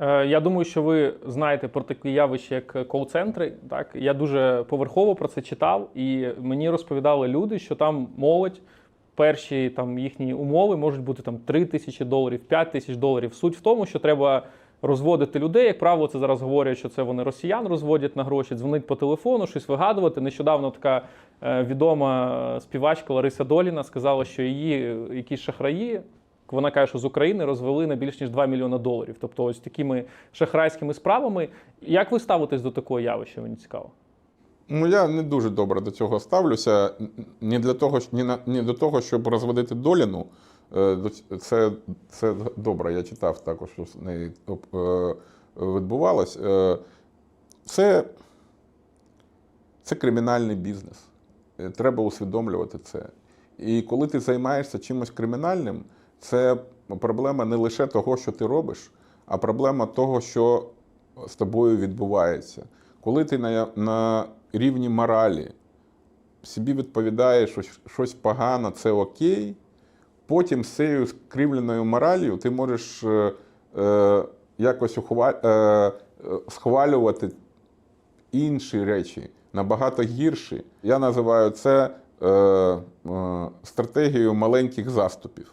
Е, Я думаю, що ви знаєте про таке явище, як кол-центри. Так я дуже поверхово про це читав, і мені розповідали люди, що там молодь. Перші там їхні умови можуть бути там 3 тисячі доларів, 5 тисяч доларів. Суть в тому, що треба розводити людей. Як правило, це зараз говорять, що це вони росіян розводять на гроші, дзвонить по телефону, щось вигадувати. Нещодавно така е, відома співачка Лариса Доліна сказала, що її якісь шахраї. Вона каже, що з України розвели на більш ніж 2 мільйони доларів. Тобто, ось такими шахрайськими справами. Як ви ставитесь до такого явища? Мені цікаво. Ну, я не дуже добре до цього ставлюся. Не для того, ні, на, ні до того, щоб розводити доліну. Е, Це, це добре. Я читав також, що з нею е, відбувалось. Е, Це, це кримінальний бізнес. Треба усвідомлювати це. І коли ти займаєшся чимось кримінальним, це проблема не лише того, що ти робиш, а проблема того, що з тобою відбувається. Коли ти на, на рівні моралі собі відповідаєш, що щось погано, це окей, потім з цією скривленою моралью ти можеш е, е, якось ухва, е, схвалювати інші речі, набагато гірші. Я називаю це е, е, стратегією маленьких заступів.